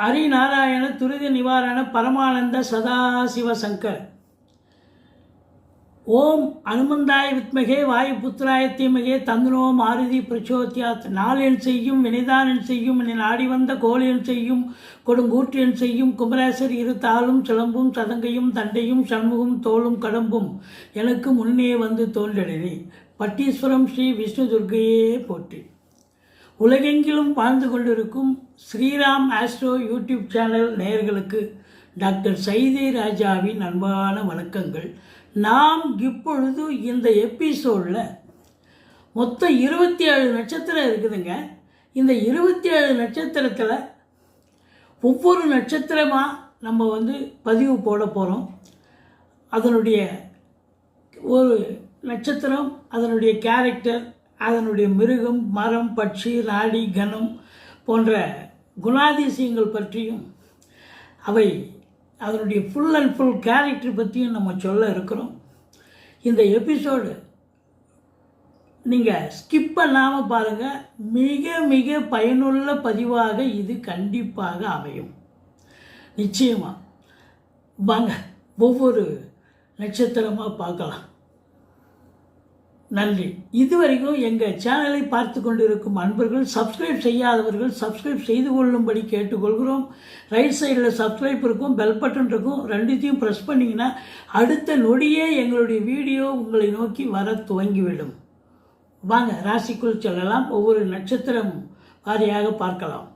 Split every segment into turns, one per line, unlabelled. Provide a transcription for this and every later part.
ஹரிநாராயண துரித நிவாரண பரமானந்த சதாசிவ சங்கர். ஓம் அனுமந்தாய வித்மகே வாயுபுத்திராய தீமகே தந்தனோ மாருதி பிரச்சோத்தியாத் நாளென் செய்யும் வினைதானன் செய்யும் என்னை நாடி வந்த கோலியன் செய்யும் கொடுங்கூற்றியன் செய்யும் குமரேசர் இரு தாளும் சிலம்பும் சதங்கையும் தண்டையும் சண்முகம் தோளும் கடம்பும் எனக்கு முன்னே வந்து தோன்றெழுதி பட்டீஸ்வரம் ஸ்ரீ விஷ்ணு துர்க்கையே போற்றி. உலகெங்கிலும் வாழ்ந்து கொண்டிருக்கும் ஸ்ரீராம் ஆஸ்ட்ரோ யூடியூப் சேனல் நேயர்களுக்கு டாக்டர் சைதே ராஜாவின் அன்பான வணக்கங்கள். நாம் இப்பொழுது இந்த எபிசோடில் மொத்தம் இருபத்தி ஏழு நட்சத்திரம் இருக்குதுங்க. இந்த இருபத்தி ஏழு நட்சத்திரத்தில் ஒவ்வொரு நட்சத்திரமாக நம்ம வந்து பதிவு போட போகிறோம் அதனுடைய ஒரு நட்சத்திரம் அதனுடைய கேரக்டர் அதனுடைய மிருகம் மரம் பட்சி நாடி கணம் போன்ற குணாதிசயங்கள் பற்றியும் அவை அதனுடைய ஃபுல் அண்ட் ஃபுல் கேரக்டர் பற்றியும் நம்ம சொல்ல இருக்கிறோம். இந்த எபிசோடு நீங்கள் ஸ்கிப் பண்ணாமல் பாருங்கள் மிக மிக பயனுள்ள பதிவாக இது கண்டிப்பாக அமையும். நிச்சயமாக வாங்க ஒவ்வொரு நட்சத்திரமாக பார்க்கலாம். நன்றி. இதுவரைக்கும் எங்கள் சேனலை பார்த்து கொண்டிருக்கும் அன்பர்கள் சப்ஸ்கிரைப் செய்யாதவர்கள் சப்ஸ்கிரைப் செய்து கொள்ளும்படி கேட்டுக்கொள்கிறோம். ரைட் சைடில் சப்ஸ்கிரைப் இருக்கும் பெல் பட்டன் இருக்கும். ரெண்டுத்தையும் ப்ரெஸ் பண்ணிங்கன்னா அடுத்த நொடியே எங்களுடைய வீடியோ உங்களை நோக்கி வர துவங்கிவிடும். வாங்க ராசிக்குள் செல்லலாம். ஒவ்வொரு நட்சத்திரம் வாரியாக பார்க்கலாம்.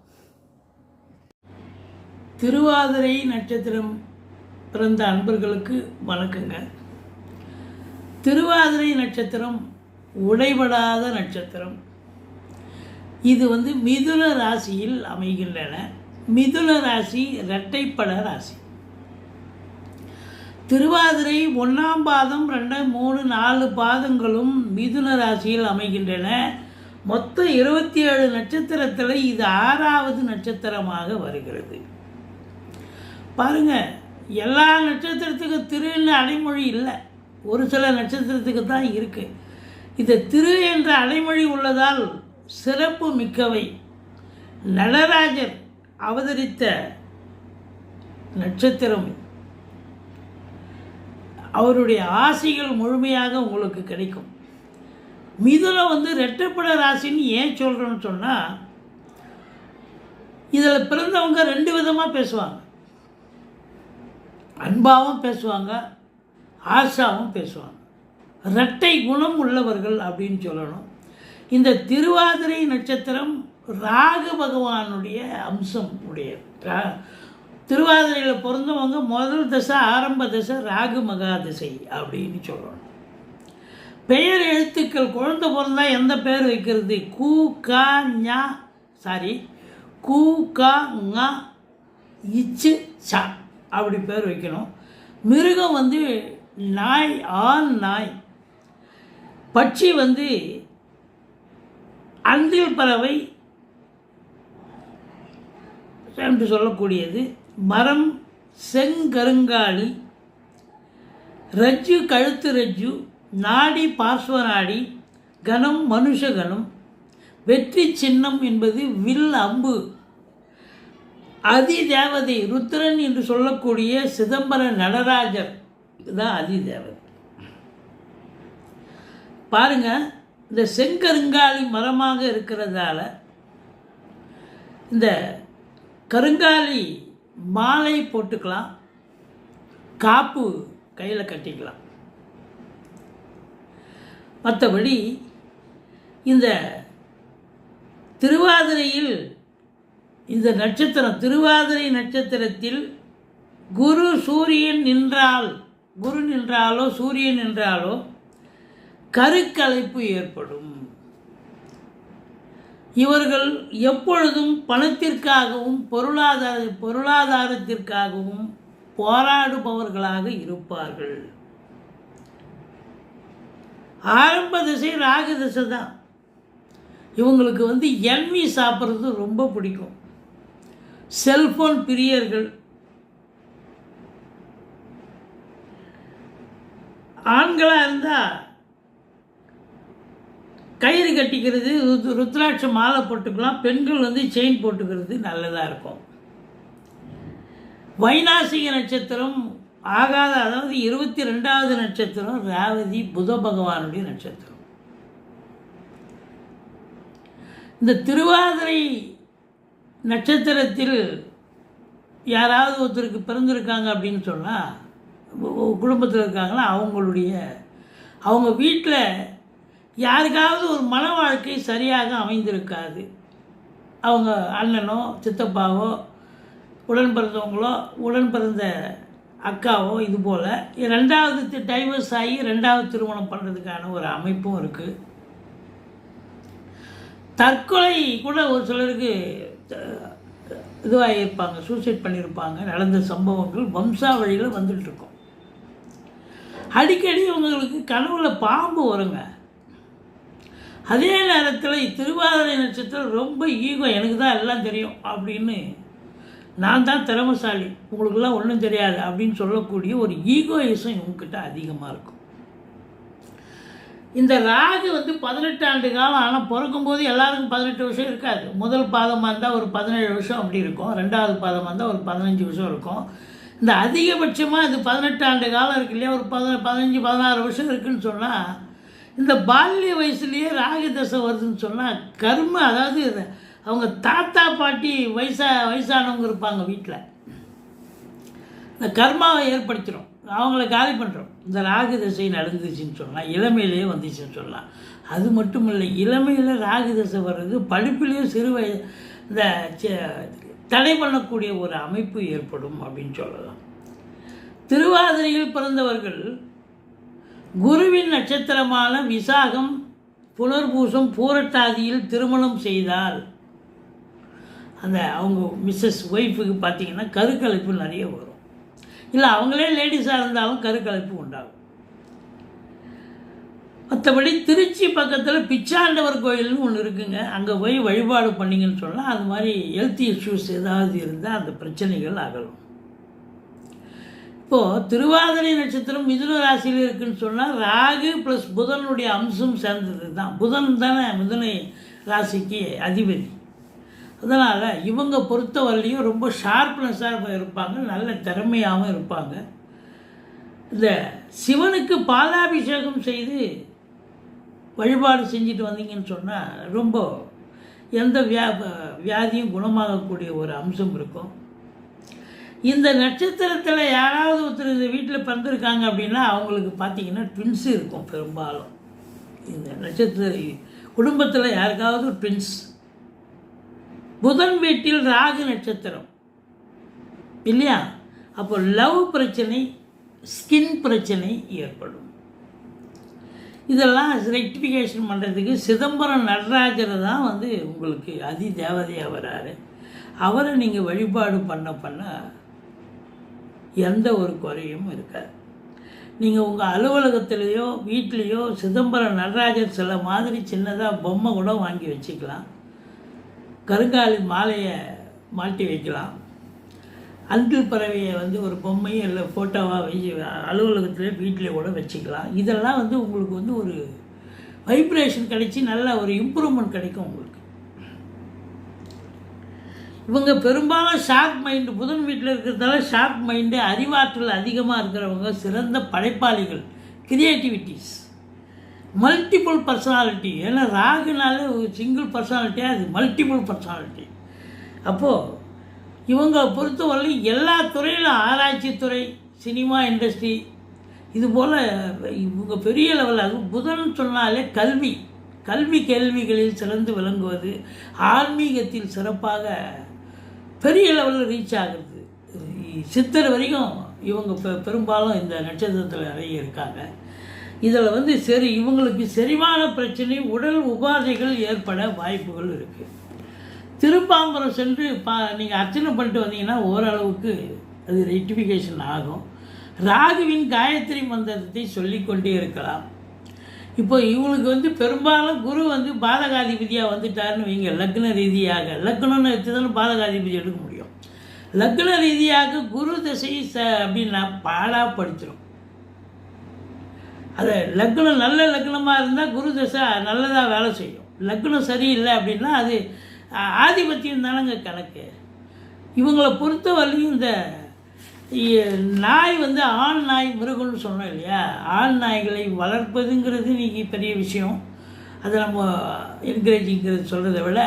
திருவாதிரை நட்சத்திரம் பிறந்த அன்பர்களுக்கு வணக்கங்க. திருவாதிரை நட்சத்திரம் உடைபடாத நட்சத்திரம். இது வந்து மிதுன ராசியில் அமைகின்றன. மிதுன ராசி இரட்டைப்பட ராசி. திருவாதிரை ஒன்றாம் பாதம் ரெண்டு மூணு நாலு பாதங்களும் மிதுன ராசியில் அமைகின்றன. மொத்தம் இருபத்தி ஏழு நட்சத்திரத்தில் இது ஆறாவது நட்சத்திரமாக வருகிறது. பாருங்க எல்லா நட்சத்திரத்துக்கும் திருன்னு அடைமொழி இல்லை. ஒரு சில நட்சத்திரத்துக்கு தான் இருக்குது இந்த திரு என்ற அடைமொழி உள்ளதால் சிறப்பு மிக்கவை. நடராஜர் அவதரித்த நட்சத்திரம் அவருடைய ஆசைகள் முழுமையாக உங்களுக்கு கிடைக்கும். மிதுனம் வந்து ரெட்டப்பட ராசின்னு ஏன் சொல்கிறோன்னு சொன்னால் இதில் பிறந்தவங்க ரெண்டு விதமாக பேசுவாங்க. அன்பாகவும் பேசுவாங்க ஆஷாவும் பேசுவாங்க. இரட்டை குணம் உள்ளவர்கள் அப்படின்னு சொல்லணும். இந்த திருவாதிரை நட்சத்திரம் ராகு பகவானுடைய அம்சம் உடைய திருவாதிரையில் பிறந்தவங்க முதல் தசை ஆரம்ப தசை ராகு மகா திசை அப்படின்னு சொல்லணும். பெயர் எழுத்துக்கள் குழந்தை பிறந்தா எந்த பெயர் வைக்கிறது? கூ கா ஞா சாரி கூ கா ங இச்சு சா அப்படி பேர் வைக்கணும். மிருகம் வந்து நாய் ஆண் நாய். பட்சி வந்து அந்தில் பறவை என்று சொல்லக்கூடியது. மரம் செங்கருங்காலி ரஜ்ஜு கழுத்து ரஜ்ஜு நாடி பார்ஸ்வ நாடி கணம் மனுஷகணம் வெற்றி சின்னம் என்பது வில் அம்பு. அதிதேவதை ருத்ரன் என்று சொல்லக்கூடிய சிதம்பர நடராஜர். இதுதான் அதிதேவதை பாருங்க இந்த செங்கருங்காலி மரமாக இருக்கிறதால இந்த கருங்காலி மாலை போட்டுக்கலாம் காப்பு கையில் கட்டிக்கலாம். மற்றபடி இந்த திருவாதிரையில் இந்த நட்சத்திரம் திருவாதிரை நட்சத்திரத்தில் குரு சூரியன் நின்றால் குரு நின்றாலோ சூரியன் நின்றாலோ கருக்கலைப்பு ஏற்படும். இவர்கள் எப்பொழுதும் பணத்திற்காகவும் பொருளாதார பொருளாதாரத்திற்காகவும் போராடுபவர்களாக இருப்பார்கள். ஆரம்ப திசை ராகு திசை தான். இவங்களுக்கு வந்து எண்ணி சாப்பிட்றது ரொம்ப பிடிக்கும். செல்ஃபோன் பிரியர்கள் ஆண்களாக இருந்தால் கயிறு கட்டிக்கிறது ருத்- ருத்ராட்ச மாலை போட்டுக்கலாம் பெண்கள் வந்து செயின் போட்டுக்கிறது நல்லதாக இருக்கும். வைநாசிக நட்சத்திரம் ஆகாத அதாவது இருபத்தி ரெண்டாவது நட்சத்திரம் ரேவதி புத பகவானுடைய நட்சத்திரம். இந்த திருவாதிரை நட்சத்திரத்தில் யாராவது ஒருத்தருக்கு பிறந்திருக்காங்க அப்படின்னு சொன்னால் குடும்பத்தில் இருக்காங்களோ அவங்களுடைய அவங்க வீட்டில் யாருக்காவது ஒரு மன வாழ்க்கை சரியாக அமைந்திருக்காது. அவங்க அண்ணனோ சித்தப்பாவோ உடன் பிறந்தவங்களோ உடன் பிறந்த அக்காவோ இது போல் ரெண்டாவது டைவர்ஸ் ஆகி ரெண்டாவது திருமணம் பண்ணுறதுக்கான ஒரு அமைப்பும் இருக்குது தற்கொலை கூட ஒரு சிலருக்கு இதுவாக இருப்பாங்க சூசைட் பண்ணியிருப்பாங்க நடந்த சம்பவங்கள் வம்சாவழியில் வந்துட்டுருக்கோம். அடிக்கடி இவங்களுக்கு கனவுல பாம்பு வருங்க. அதே நேரத்தில் திருவாதிரை நட்சத்திரம் ரொம்ப ஈகோ எனக்கு தான் எல்லாம் தெரியும் அப்படின்னு நான் தான் திறமசாலி. உங்களுக்கெல்லாம் ஒன்றும் தெரியாது அப்படின்னு சொல்லக்கூடிய ஒரு ஈகோயிசம் இவங்ககிட்ட அதிகமாக இருக்கும். இந்த ராகு வந்து பதினெட்டு ஆண்டு காலம் ஆனால் பிறக்கும்போது எல்லாருக்கும் பதினெட்டு வருஷம் இருக்காது. முதல் பாதமாக இருந்தால் ஒரு பதினேழு வருஷம் அப்படி இருக்கும். ரெண்டாவது பாதமாக இருந்தால் ஒரு பதினஞ்சு வருஷம் இருக்கும். இந்த அதிகபட்சமாக இது பதினெட்டு ஆண்டு காலம் இருக்கு இல்லையா? ஒரு பதின பதினஞ்சு பதினாறு வருஷம் இருக்குதுன்னு சொன்னால் இந்த பால்ய வயசுலேயே ராகு தசை வருதுன்னு சொன்னால் கர்ம அதாவது அவங்க தாத்தா பாட்டி வயசா வயசானவங்க இருப்பாங்க வீட்டில் இந்த கர்மாவை ஏற்படுத்திடும் அவங்கள காலி பண்ணுறோம் இந்த ராகு தசை நடந்துச்சுன்னு சொல்லலாம் இளமையிலேயே வந்துச்சுன்னு சொல்லலாம் அது மட்டும் இல்லை இளமையில் ராகு தசை வர்றது படிப்புலேயும் சிறு வயது இந்த தடை பண்ணக்கூடிய ஒரு அமைப்பு ஏற்படும் அப்படின்னு சொல்லலாம். திருவாதிரையில் பிறந்தவர்கள் குருவின் நட்சத்திரமான விசாகம் புனர்பூசம் பூரட்டாதியில் திருமணம் செய்தால் அந்த அவங்க மிஸ்ஸஸ் ஒய்ஃபுக்கு பார்த்தீங்கன்னா கருக்கலைப்பு நிறைய வரும். இல்லை அவங்களே லேடிஸாக இருந்தாலும் கருக்கலைப்பு உண்டாகும். மற்றபடி திருச்சி பக்கத்தில் பிச்சாண்டவர் கோயில்னு ஒன்று இருக்குங்க. அங்கே போய் வழிபாடு பண்ணிங்கன்னு சொன்னால் அது மாதிரி ஹெல்த் இஷ்யூஸ் ஏதாவது இருந்தால் அந்த பிரச்சனைகள் அகலும். இப்போது திருவாதிரை நட்சத்திரம் மிதுன ராசியில் இருக்குன்னு சொன்னால் ராகு ப்ளஸ் புதனுடைய அம்சம் சேர்ந்தது தான் புதன் தானே மிதுனை ராசிக்கு அதிபதி. அதனால் இவங்க பொறுத்தவரையிலையும் ரொம்ப ஷார்ப்னஸாக இருப்பாங்க நல்ல திறமையாகவும் இருப்பாங்க. இந்த சிவனுக்கு பாலாபிஷேகம் செய்து வழிபாடு செஞ்சுட்டு வந்தீங்கன்னு சொன்னால் ரொம்ப எந்த வியா வியாதியும் குணமாகக்கூடிய ஒரு அம்சம் இருக்கும். இந்த நட்சத்திரத்தில் யாராவது ஒருத்தர் இந்த வீட்டில் பிறந்திருக்காங்க அப்படின்னா அவங்களுக்கு பார்த்தீங்கன்னா ட்வின்ஸ் இருக்கும் பெரும்பாலும். இந்த நட்சத்திர குடும்பத்தில் யாருக்காவது ட்வின்ஸ் புதன் வீட்டில் ராகு நட்சத்திரம். இல்லையா? அப்போ லவ் பிரச்சனை ஸ்கின் பிரச்சனை ஏற்படும். இதெல்லாம் ரெக்டிஃபிகேஷன் பண்ணுறதுக்கு சிதம்பரம் நடராஜர் தான் வந்து உங்களுக்கு அதி தேவதையாக வராரு. அவரை நீங்கள் வழிபாடு பண்ண பண்ண எந்த ஒரு குறையும் இருக்காது. நீங்கள் உங்கள் அலுவலகத்திலேயோ வீட்லேயோ சிதம்பரம் நடராஜர் சில மாதிரி சின்னதாக பொம்மை கூட வாங்கி வச்சுக்கலாம். கருங்காலி மாலையை மாட்டி வைக்கலாம். அன்பில் பறவையை வந்து ஒரு பொம்மை இல்லை ஃபோட்டோவாக வச்சு அலுவலகத்திலே வீட்டிலே கூட வச்சுக்கலாம். இதெல்லாம் வந்து உங்களுக்கு வந்து ஒரு வைப்ரேஷன் கிடைச்சி நல்ல ஒரு இம்ப்ரூவ்மெண்ட் கிடைக்கும் உங்களுக்கு. இவங்க பெரும்பாலும் ஷார்ப் மைண்டு புதன் வீட்டில் இருக்கிறதால ஷார்ப் மைண்டு அறிவாற்றல் அதிகமாக இருக்கிறவங்க சிறந்த படைப்பாளிகள் கிரியேட்டிவிட்டிஸ் மல்டிபிள் பர்சனாலிட்டி ஏன்னா ராகுனாலே ஒரு சிங்கிள் பர்சனாலிட்டியாக அது மல்டிபிள் பர்சனாலிட்டி அப்போது இவங்க பொறுத்தவரை எல்லா துறையிலும் ஆராய்ச்சி துறை சினிமா இண்டஸ்ட்ரி இது போல் இவங்க பெரிய லெவலில் அது புதன் சொன்னாலே கல்வி. கல்வி கேள்விகளில் சிறந்து விளங்குவது ஆன்மீகத்தில் சிறப்பாக பெரிய லெவலில் ரீச் ஆகிறது. சித்தர் வரைக்கும் இவங்க பெ- பெரும்பாலும் இந்த நட்சத்திரத்தில் நிறைய இருக்காங்க. இதில் வந்து சரி இவங்களுக்கு செரிமான பிரச்சனை உடல் உபாதைகள் ஏற்பட வாய்ப்புகள் இருக்குது திருப்பாம்பரம் சென்று பா நீங்கள் அர்ச்சனை பண்ணிட்டு வந்தீங்கன்னா ஓரளவுக்கு அது ரெக்டிஃபிகேஷன் ஆகும். ராகுவின் காயத்ரி மந்திரத்தை சொல்லிக்கொண்டே இருக்கலாம். இப்போ இவங்களுக்கு வந்து பெரும்பாலும் குரு வந்து பாலகாதிபதியாக வந்துட்டாருன்னு வைங்க லக்ன ரீதியாக. லக்னம்னு வச்சுதானே பாலகாதிபதி எடுக்க முடியும். லக்ன ரீதியாக குரு திசை ச அப்படின்னா பாடாக படிச்சிடும் அது லக்னம் நல்ல லக்னமாக இருந்தால் குரு தசை நல்லதாக வேலை செய்யும். லக்னம் சரியில்லை அப்படின்னா அது ஆதிபத்தியம் தானங்க கணக்கு. இவங்களை பொறுத்த வரையும் இந்த நாய் வந்து ஆண் நாய் மிருகம்னு சொன்னோம் இல்லையா? ஆண் நாய்களை வளர்ப்பதுங்கிறது இன்றைக்கி பெரிய விஷயம். அதை நம்ம என்கரேஜிங்கிறது சொல்கிறத விட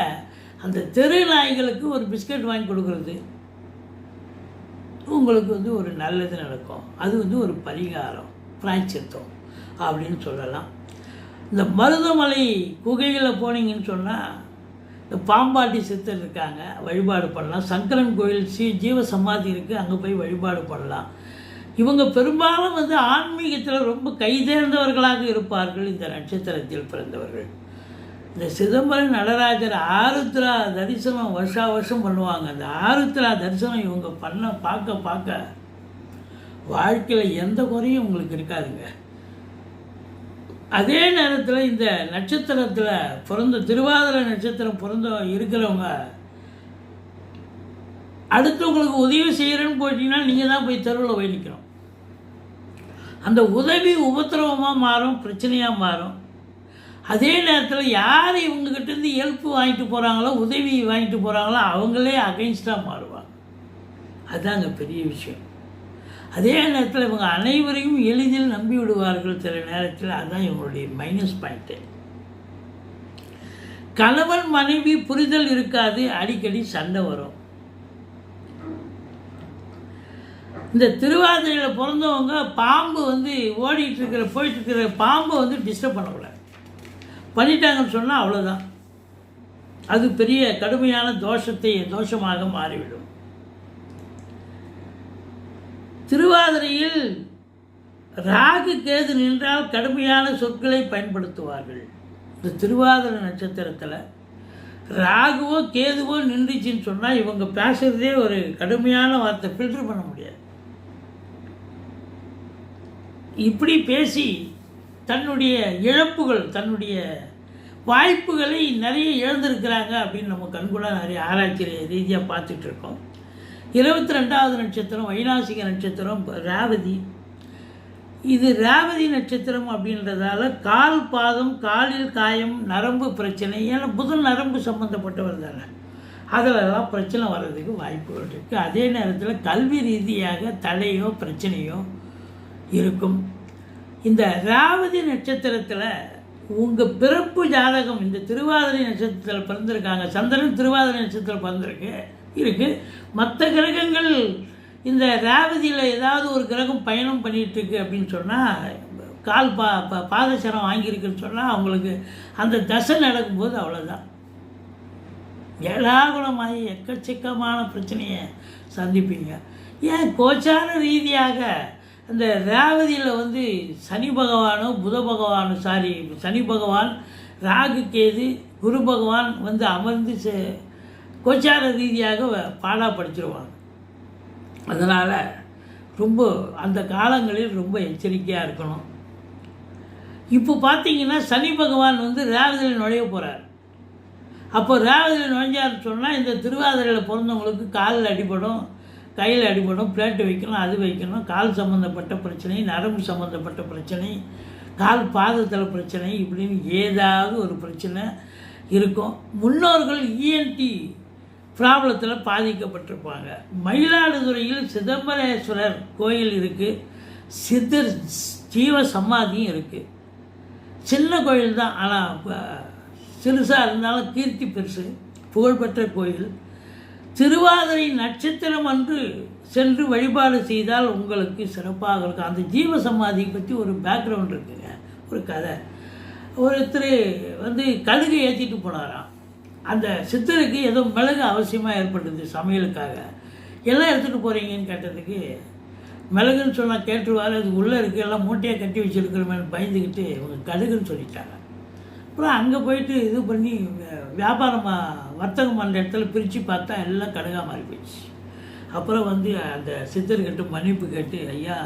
அந்த தெரு நாய்களுக்கு ஒரு பிஸ்கட் வாங்கி கொடுக்குறது உங்களுக்கு வந்து ஒரு நல்லது நடக்கும். அது வந்து ஒரு பரிகாரம் பிராய்ச்சித்தம் அப்படின்னு சொல்லலாம். இந்த மருதமலை குகையில் போனீங்கன்னு சொன்னால் பாம்பாட்டி சித்தர் இருக்காங்க வழிபாடு பண்ணலாம். சங்கரன் கோயில் ஸ்ரீ ஜீவ சமாதி இருக்குது அங்கே போய் வழிபாடு பண்ணலாம். இவங்க பெரும்பாலும் வந்து ஆன்மீகத்தில் ரொம்ப கைதேர்ந்தவர்களாக இருப்பார்கள் இந்த நட்சத்திரத்தில் பிறந்தவர்கள். இந்த சிதம்பரம் நடராஜர் ஆருத்ரா தரிசனம் வருஷா வருஷம் பண்ணுவாங்க. அந்த ஆருத்ரா தரிசனம் இவங்க பண்ண பார்க்க பார்க்க வாழ்க்கையில் எந்த குறையும் உங்களுக்கு இருக்காதுங்க. அதே நேரத்தில் இந்த நட்சத்திரத்தில் பிறந்த திருவாதிரை நட்சத்திரம் பிறந்த இருக்கிறவங்க அடுத்தவங்களுக்கு உதவி செய்கிறேன்னு போயிட்டீங்கன்னா நீங்கள் தான் போய் தெருவில் போய் நிற்கணும் அந்த உதவி உபத்திரவமாக மாறும் பிரச்சனையாக மாறும். அதே நேரத்தில் யார் இவங்ககிட்டேருந்து ஹெல்ப் வாங்கிட்டு போகிறாங்களோ உதவி வாங்கிட்டு போகிறாங்களோ அவங்களே அகைன்ஸ்டாக மாறுவாங்க. அதுதாங்க பெரிய விஷயம். அதே நேரத்தில் இவங்க அனைவரையும் எளிதில் நம்பி விடுவார்கள் சில நேரத்தில் அதுதான் இவங்களுடைய மைனஸ் பாயிண்ட்டு கணவன் மனைவி புரிதல் இருக்காது அடிக்கடி சண்டை வரும். இந்த திருவாதிரையில் பிறந்தவங்க பாம்பு வந்து ஓடிட்டு இருக்கிற போயிட்டு இருக்கிற பாம்பை வந்து டிஸ்டர்ப் பண்ணக்கூடாது. பண்ணிட்டாங்கன்னு சொன்னால் அவ்வளோதான் அது பெரிய கடுமையான தோஷத்தை தோஷமாக மாறிவிடும். திருவாதிரையில் ராகு கேது நின்றால் கடுமையான சொற்களை பயன்படுத்துவார்கள். இந்த திருவாதிரை நட்சத்திரத்தில் ராகுவோ கேதுவோ நின்றுச்சின்னு சொன்னால் இவங்க பேசுகிறதே ஒரு கடுமையான வார்த்தை ஃபில்டர் பண்ண முடியாது. இப்படி பேசி தன்னுடைய இழப்புகள் தன்னுடைய வாய்ப்புகளை நிறைய இழந்திருக்கிறாங்க அப்படின்னு நம்ம கண்கூட நிறைய ஆராய்ச்சி ரீதியாக பார்த்துட்ருக்கோம் இருபத்தி ரெண்டாவது நட்சத்திரம் வைநாசிக நட்சத்திரம் ரேவதி. இது ரேவதி நட்சத்திரம் அப்படின்றதால கால் பாதம் காலில் காயம் நரம்பு பிரச்சனை ஏன்னா புதன் நரம்பு சம்மந்தப்பட்டவர் தானே. அதிலெல்லாம் பிரச்சனை வர்றதுக்கு வாய்ப்புகள் இருக்குது அதே நேரத்தில் கல்வி ரீதியாக தடையோ பிரச்சனையோ இருக்கும். இந்த ராவதி நட்சத்திரத்தில் உங்கள் பிறப்பு ஜாதகம் இந்த திருவாதிரை நட்சத்திரத்தில் பிறந்திருக்காங்க சந்திரன் திருவாதிரை நட்சத்திரத்தில் பிறந்திருக்கு. இருக்குது மற்ற கிரகங்கள் இந்த ரேவதியில் ஏதாவது ஒரு கிரகம் பயணம் பண்ணிட்டு இருக்கு அப்படின்னு சொன்னால் கால் பா பா பாதசரம் வாங்கியிருக்குன்னு சொன்னால் அவங்களுக்கு அந்த தசை நடக்கும்போது அவ்வளோதான் ஏழாகுலமாகி எக்கச்சக்கமான பிரச்சனையை சந்திப்பீங்க. ஏன் கோச்சார ரீதியாக அந்த ரேவதியில் வந்து சனி பகவானோ புத பகவானோ சாரி சனி பகவான் ராகு கேது குரு பகவான் வந்து அமர்ந்து செ- கோச்சார ரீதியாக வ- பாடாப்படுத்திடுவாங்க அதனால் ரொம்ப அந்த காலங்களில் ரொம்ப எச்சரிக்கையாக இருக்கணும். இப்போ பார்த்தீங்கன்னா சனி பகவான் வந்து ரேவதியில் நுழைய போகிறார் அப்போ ரேவதியில் நுழைஞ்சாருன்னு சொன்னால் இந்த திருவாதிரையில் பிறந்தவங்களுக்கு காலில் அடிபடும் கையில் அடிபடும் பிளேட்டு வைக்கணும் அது வைக்கணும் கால் சம்மந்தப்பட்ட பிரச்சனை நரம்பு சம்மந்தப்பட்ட பிரச்சனை கால் பாதத்தில் பிரச்சனை இப்படின்னு ஏதாவது ஒரு பிரச்சனை இருக்கும். முன்னோர்கள் இஎன்டி ப்ராப்ளத்தில் பாதிக்கப்பட்டிருப்பாங்க. மயிலாடுதுறையில் சிதம்பரேஸ்வரர் கோயில் இருக்குது சித்தர் ஜீவ சமாதியும் இருக்குது சின்ன கோயில் தான் ஆனால் சிறுசாக இருந்தாலும் கீர்த்தி பெருசு புகழ்பெற்ற கோயில். திருவாதிரை நட்சத்திரம் அன்று சென்று வழிபாடு செய்தால் உங்களுக்கு சிறப்பாக இருக்கும். அந்த ஜீவ சமாதி பற்றி ஒரு பேக்ரவுண்ட் இருக்குங்க ஒரு கதை. ஒருத்தர் வந்து கழுகு ஏற்றிட்டு போனாராம். அந்த சித்தருக்கு ஏதோ மிளகு அவசியமாக ஏற்பட்டது சமையலுக்காக. எல்லாம் எடுத்துகிட்டு போகிறீங்கன்னு கேட்டதுக்கு மிளகுன்னு சொன்னால் கேட்டுருவார் அது உள்ளே இருக்குது எல்லாம் மூட்டையாக கட்டி வச்சுருக்கிறோமேனு பயந்துக்கிட்டு இவங்க கடுகுன்னு சொல்லிட்டாங்க. அப்புறம் அங்கே போயிட்டு இது பண்ணி வியாபாரமாக வியாபாரம் வர்த்தகம் பண்ணுற இடத்துல பிரித்து பார்த்தா எல்லாம் கடுகா மாறி போயிடுச்சு. அப்புறம் வந்து அந்த சித்தர்கிட்ட மன்னிப்பு கேட்டு ஐயா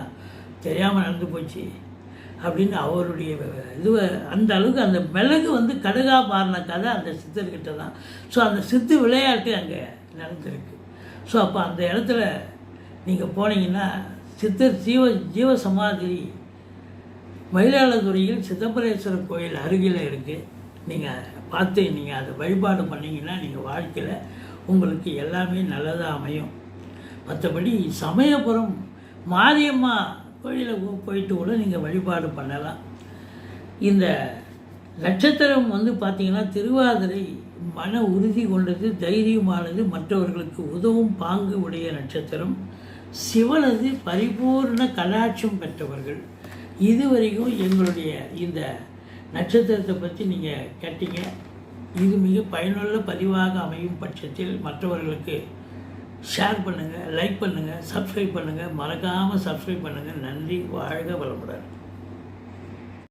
தெரியாமல் நடந்து போச்சு. அப்படின்னு அவருடைய இதுவை அந்த அளவுக்கு அந்த மிளகு வந்து கடுகா மாறின கதை அந்த சித்தர்கிட்ட தான். ஸோ அந்த சித்து விளையாட்டு அங்கே நடந்திருக்கு. ஸோ அப்போ அந்த இடத்துல நீங்கள் போனீங்கன்னா சித்தர் ஜீவ ஜீவ சமாதி மயிலாடுதுறையில் சிதம்பரேஸ்வரர் கோயில் அருகில் இருக்குது நீங்கள் பார்த்து நீங்கள் அதை வழிபாடு பண்ணிங்கன்னா நீங்கள் வாழ்க்கையில் உங்களுக்கு எல்லாமே நல்லதாக அமையும். மற்றபடி சமயபுரம் மாரியம்மா கோயிலுக்கு போயிட்டு கூட நீங்கள் வழிபாடு பண்ணலாம். இந்த நட்சத்திரம் வந்து பார்த்திங்கன்னா திருவாதிரை மன உறுதி கொண்டது தைரியமானது மற்றவர்களுக்கு உதவும் பாங்கு உடைய நட்சத்திரம். சிவனது பரிபூர்ண கலாட்சம் பெற்றவர்கள். இதுவரைக்கும் எங்களுடைய இந்த நட்சத்திரத்தை பற்றி நீங்கள் கேட்டீங்க. இது மிக பயனுள்ள பதிவாக அமையும் பட்சத்தில் மற்றவர்களுக்கு ஷேர் பண்ணுங்கள் லைக் பண்ணுங்கள் சப்ஸ்கிரைப் பண்ணுங்கள் மறக்காமல் சப்ஸ்கிரைப் பண்ணுங்கள் நன்றி வாழ்க வளமுடன்.